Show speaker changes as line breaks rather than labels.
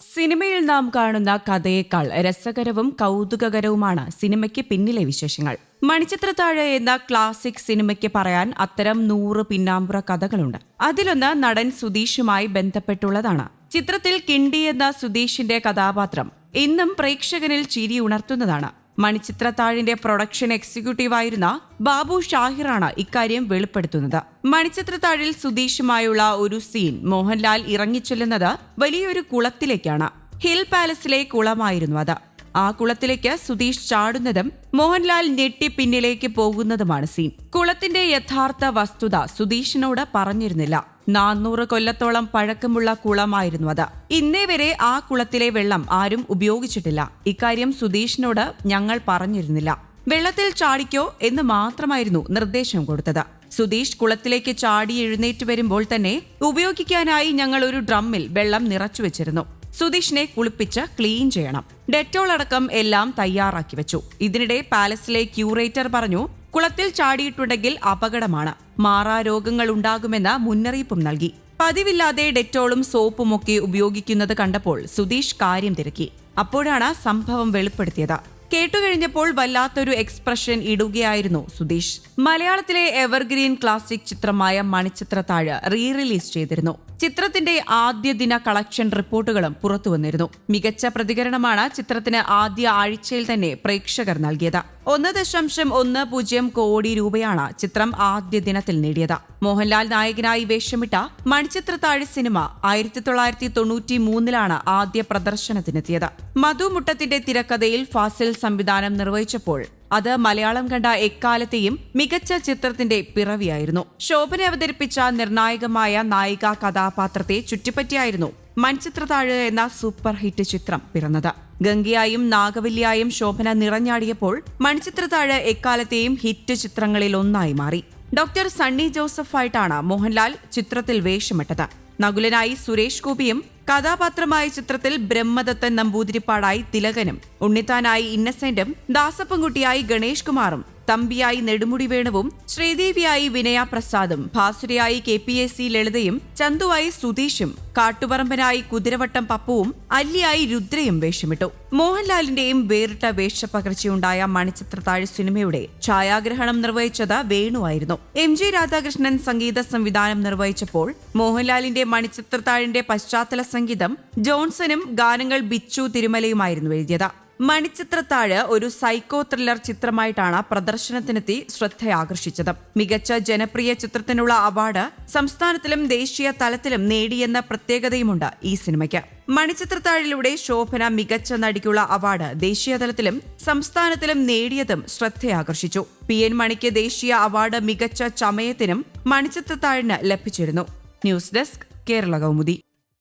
സിനിമയിൽ നാം കാണുന്ന കഥയേക്കാൾ രസകരവും കൗതുകകരവുമാണ് സിനിമയ്ക്ക് പിന്നിലെ വിശേഷങ്ങൾ. മണിച്ചിത്രത്താഴ് എന്ന ക്ലാസിക് സിനിമയ്ക്ക് പറയാൻ അത്തരം നൂറ് പിന്നാമ്പുറ കഥകളുണ്ട്. അതിലൊന്ന് നടൻ സുധീഷുമായി ബന്ധപ്പെട്ടുള്ളതാണ്. ചിത്രത്തിൽ കിണ്ടി എന്ന സുധീഷിന്റെ കഥാപാത്രം ഇന്നും പ്രേക്ഷകനിൽ ചിരി ഉണർത്തുന്നതാണ് മണിച്ചിത്രത്താഴിന്റെ പ്രൊഡക്ഷൻ എക്സിക്യൂട്ടീവായിരുന്ന ബാബു ഷാഹിറാണ് ഇക്കാര്യം വെളിപ്പെടുത്തുന്നത്. മണിച്ചിത്രത്താഴിൽ സുധീഷുമായുള്ള ഒരു സീൻ മോഹൻലാൽ ഇറങ്ങിച്ചെല്ലുന്നത് വലിയൊരു കുളത്തിലേക്കാണ്. ഹിൽ പാലസിലെ കുളമായിരുന്നു അത്. ആ കുളത്തിലേക്ക് സുധീഷ് ചാടുന്നതും മോഹൻലാൽ ഞെട്ടി പിന്നിലേക്ക് പോകുന്നതുമാണ് സീൻ. കുളത്തിന്റെ യഥാർത്ഥ വസ്തുത സുധീഷിനോട് പറഞ്ഞിരുന്നില്ല. നാനൂറ് കൊല്ലത്തോളം പഴക്കമുള്ള കുളമായിരുന്നു അത്. ഇന്നേ വരെ ആ കുളത്തിലെ വെള്ളം ആരും ഉപയോഗിച്ചിട്ടില്ല. ഇക്കാര്യം സുധീഷിനോട് ഞങ്ങൾ പറഞ്ഞിരുന്നില്ല. വെള്ളത്തിൽ ചാടിക്കോ എന്ന് മാത്രമായിരുന്നു നിർദ്ദേശം കൊടുത്തത്. സുധീഷ് കുളത്തിലേക്ക് ചാടി എഴുന്നേറ്റ് വരുമ്പോൾ തന്നെ ഉപയോഗിക്കാനായി ഞങ്ങൾ ഒരു ഡ്രമ്മിൽ വെള്ളം നിറച്ചു വെച്ചിരുന്നു. സുധീഷിനെ കുളിപ്പിച്ച് ക്ലീൻ ചെയ്യണം. ഡെറ്റോൾ അടക്കം എല്ലാം തയ്യാറാക്കി വെച്ചു. ഇതിനിടെ പാലസിലെ ക്യൂറേറ്റർ പറഞ്ഞു കുളത്തിൽ ചാടിയിട്ടുണ്ടെങ്കിൽ അപകടമാണ്. മാറാ രോഗങ്ങൾ ഉണ്ടാകുമെന്ന മുന്നറിയിപ്പും നൽകി. പതിവില്ലാതെ ഡെറ്റോളും സോപ്പും ഒക്കെ ഉപയോഗിക്കുന്നത് കണ്ടപ്പോൾ സുധീഷ് കാര്യം തിരക്കി. അപ്പോഴാണ് സംഭവം വെളിപ്പെടുത്തിയത്. കേട്ടുകഴിഞ്ഞപ്പോൾ വല്ലാത്തൊരു എക്സ്പ്രഷൻ ഇടുകയായിരുന്നു സുധീഷ്. മലയാളത്തിലെ എവർഗ്രീൻ ക്ലാസിക് ചിത്രമായ മണിച്ചിത്രത്താഴ് റീ റിലീസ് ചെയ്തിരുന്നു. ചിത്രത്തിന്റെ ആദ്യ ദിന കളക്ഷൻ റിപ്പോർട്ടുകളും പുറത്തുവന്നിരുന്നു മികച്ച പ്രതികരണമാണ് ചിത്രത്തിന് ആദ്യ ആഴ്ചയിൽ തന്നെ പ്രേക്ഷകർ നൽകിയത്. ഒന്ന് ദശാംശം ഒന്ന് പൂജ്യം കോടി രൂപയാണ് ചിത്രം ആദ്യ ദിനത്തിൽ നേടിയത്. മോഹൻലാൽ നായകനായി വേഷമിട്ട മണിച്ചിത്രത്താഴ് സിനിമ ആയിരത്തി തൊള്ളായിരത്തി തൊണ്ണൂറ്റി മൂന്നിലാണ് ആദ്യ പ്രദർശനത്തിനെത്തിയത്. മധു മുട്ടത്തിന്റെ തിരക്കഥയിൽ ഫാസിൽ സംവിധാനം നിർവഹിച്ചപ്പോൾ അത് മലയാളം കണ്ട എക്കാലത്തെയും മികച്ച ചിത്രത്തിന്റെ പിറവിയായിരുന്നു. ശോഭന അവതരിപ്പിച്ച നിർണായകമായ നായിക കഥാപാത്രത്തെ ചുറ്റിപ്പറ്റിയായിരുന്നു മൺചിത്രതാഴ് എന്ന സൂപ്പർ ഹിറ്റ് ചിത്രം പിറന്നത്. ഗംഗയായും നാഗവല്ലിയായും ശോഭന നിറഞ്ഞാടിയപ്പോൾ മൺചിത്രതാഴ് എക്കാലത്തെയും ഹിറ്റ് ചിത്രങ്ങളിൽ ഒന്നായി മാറി. ഡോക്ടർ സണ്ണി ജോസഫായിട്ടാണ് മോഹൻലാൽ ചിത്രത്തിൽ വേഷമിട്ടത്. നകുലനായി സുരേഷ് ഗോപിയും കഥാപാത്രമായ ചിത്രത്തിൽ ബ്രഹ്മദത്തൻ നമ്പൂതിരിപ്പാടായി തിലകനും ഉണ്ണിത്താനായി ഇന്നസെന്റും ദാസപ്പൻകുട്ടിയായി ഗണേഷ് കുമാറും തമ്പിയായി നെടുമുടി വേണുവും ശ്രീദേവിയായി വിനയ പ്രസാദും ഭാസുരയായി കെ പി എസ് സി ലളിതയും ചന്തുവായി സുധീഷും കാട്ടുപറമ്പനായി കുതിരവട്ടം പപ്പുവും അല്ലിയായി രുദ്രയും വേഷമിട്ടു. മോഹൻലാലിന്റെയും വേറിട്ട വേഷപ്പകർച്ചയുണ്ടായ മണിച്ചിത്രത്താഴ് സിനിമയുടെ ഛായാഗ്രഹണം നിർവഹിച്ചത് വേണുവായിരുന്നു എം. ജി. രാധാകൃഷ്ണൻ സംഗീത സംവിധാനം നിർവഹിച്ചപ്പോൾ മോഹൻലാലിന്റെ മണിച്ചിത്രത്താഴിന്റെ പശ്ചാത്തല സംഗീതം ജോൺസണും ഗാനങ്ങൾ ബിച്ചു തിരുമലയുമായിരുന്നു എഴുതിയത്. മണിച്ചിത്രത്താഴ് ഒരു സൈക്കോ ത്രില്ലർ ചിത്രമായിട്ടാണ് പ്രദർശനത്തിനെത്തി ശ്രദ്ധയാകർഷിച്ചത്. മികച്ച ജനപ്രിയ ചിത്രത്തിനുള്ള അവാർഡ് സംസ്ഥാനത്തിലും ദേശീയ തലത്തിലും നേടിയെന്ന പ്രത്യേകതയുമുണ്ട് ഈ സിനിമയ്ക്ക്. മണിച്ചിത്രത്താഴിലൂടെ ശോഭന മികച്ച നടിക്കുള്ള അവാർഡ് ദേശീയ തലത്തിലും സംസ്ഥാനത്തിലും നേടിയതും ശ്രദ്ധയാകർഷിച്ചു. പി. എൻ. മണിക്ക് ദേശീയ അവാർഡ് മികച്ച ചമയത്തിനും മണിച്ചിത്രത്താഴിന് ലഭിച്ചിരുന്നു. News desk Kerala Kaumudi.